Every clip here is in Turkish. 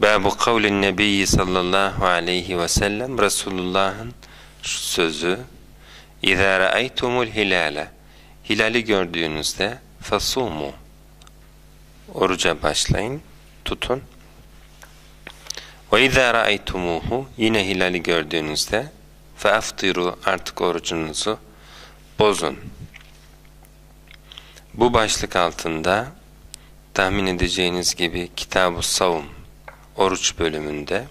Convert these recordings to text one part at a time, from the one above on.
Babu kavlin nebiyyi sallallahu aleyhi ve sellem Resulullah'ın şu sözü İzâ ra'aytumul hilâle Hilali gördüğünüzde fasumu Oruca başlayın, tutun. Ve izâ ra'aytumuhu Yine hilali gördüğünüzde feaftiru artık orucunuzu bozun. Bu başlık altında tahmin edeceğiniz gibi Kitab-ı Savun oruç bölümünde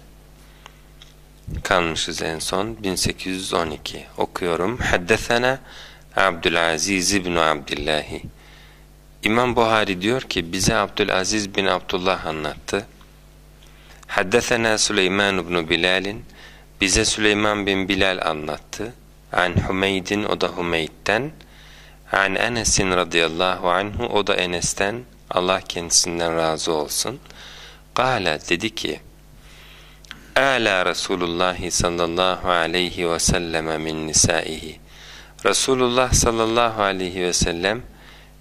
kalmışız en son 1812 okuyorum. Haddesena Abdülaziz ibn Abdillahi İmam Buhari diyor ki bize Abdülaziz bin Abdullah anlattı. Haddesena Süleyman ibn Bilal'in bize Süleyman bin Bilal anlattı. An Hümeydin o da Hümeyd'den. An Enes'in radıyallahu anhu o da Enes'ten. Allah kendisinden razı olsun. Kale dedi ki Ala Resulullah sallallahu aleyhi ve selleme min nisaihi Resulullah sallallahu aleyhi ve sellem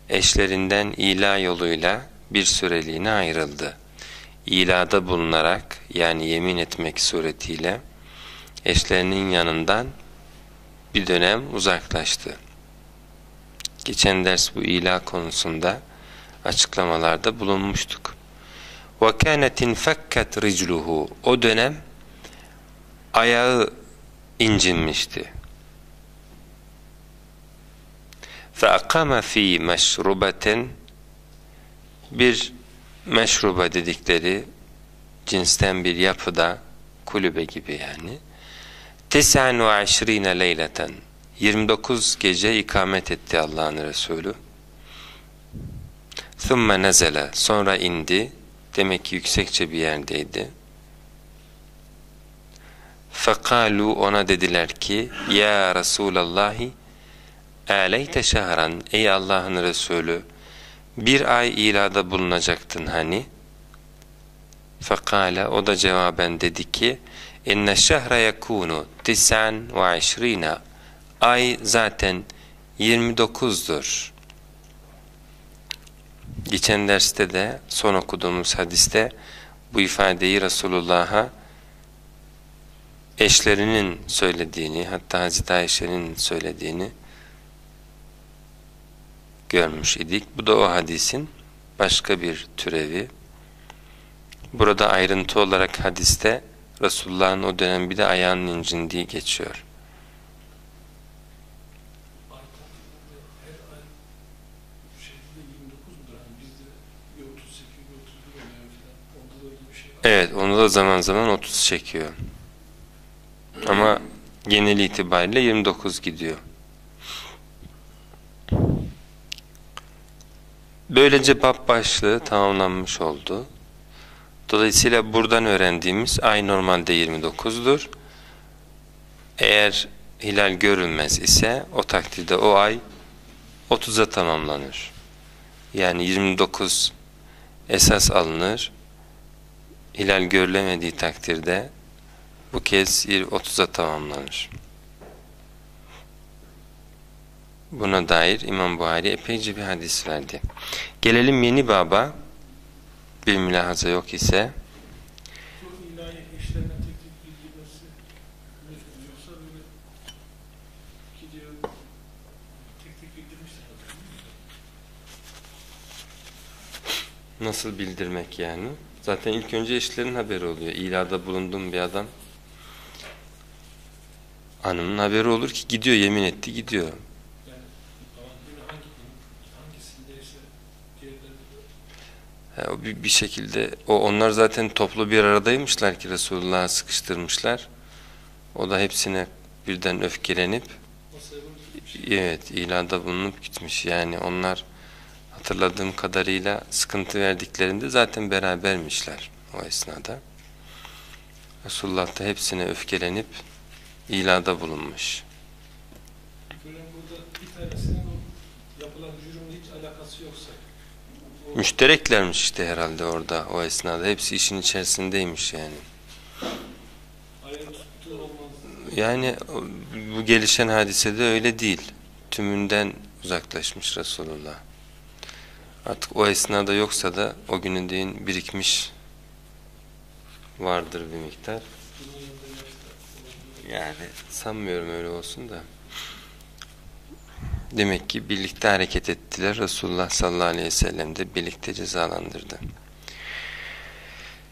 eşlerinden ila yoluyla bir süreliğine ayrıldı. İlada bulunarak yani yemin etmek suretiyle eşlerinin yanından bir dönem uzaklaştı. Geçen ders bu ila konusunda açıklamalarda bulunmuştuk. وَكَانَتْ اِنْفَكَّتْ رِجْلُهُ O dönem ayağı incinmişti. فَاَقَامَ ف۪ي مَشْرُبَةٍ Bir meşruba dedikleri cinsten bir yapıda, kulübe gibi yani. Tes'an ve aşrine leyleten 29 gece ikamet etti Allah'ın Resulü. ثُمَّ nezele Sonra indi. Demek ki yüksekçe bir yerdeydi. Fekalu ona dediler ki ya Resulallahi aleyte şehran ey Allah'ın Resulü bir ay ilada bulunacaktın hani. Fekale o da cevaben dedi ki inne şehre yekunu tis'an ve ay zaten 29'dur. Geçen derste de son okuduğumuz hadiste bu ifadeyi Resulullah'a eşlerinin söylediğini hatta Hazreti Ayşe'nin söylediğini görmüş idik. Bu da o hadisin başka bir türevi. Burada ayrıntı olarak hadiste Resulullah'ın o dönem bir de ayağının incindiği geçiyor. Evet, onu da zaman zaman 30 çekiyor. Ama genel itibariyle 29 gidiyor. Böylece bab başlığı tamamlanmış oldu. Dolayısıyla buradan öğrendiğimiz ay normalde 29'dur. Eğer hilal görülmez ise o takdirde o ay 30'a tamamlanır. Yani 29 esas alınır. Hilal görülemediği takdirde bu kez 30'a tamamlanır. Buna dair İmam Buhari epeyce bir hadis verdi. Gelelim yeni baba. Bir mülahaza yok ise Nasıl bildirmek yani? Zaten ilk önce eşlerin haberi oluyor. İlada bulunduğum bir adam hanımın haberi olur ki gidiyor yemin etti gidiyor. Yani bir, bir şekilde o onlar zaten toplu bir aradaymışlar ki Resulullah'a sıkıştırmışlar. O da hepsine birden öfkelenip evet ilanda bulunup gitmiş. Yani onlar hatırladığım kadarıyla sıkıntı verdiklerinde zaten berabermişler o esnada. Resulullah da hepsine öfkelenip ilada bulunmuş. Müştereklermiş işte herhalde orada o esnada. Hepsi işin içerisindeymiş yani. Yani bu gelişen hadisede öyle değil. Tümünden uzaklaşmış Resulullah. Artık o esnada yoksa da o günün din birikmiş vardır bir miktar. Yani sanmıyorum öyle olsun da. Demek ki birlikte hareket ettiler. Resulullah sallallahu aleyhi ve sellem de birlikte cezalandırdı.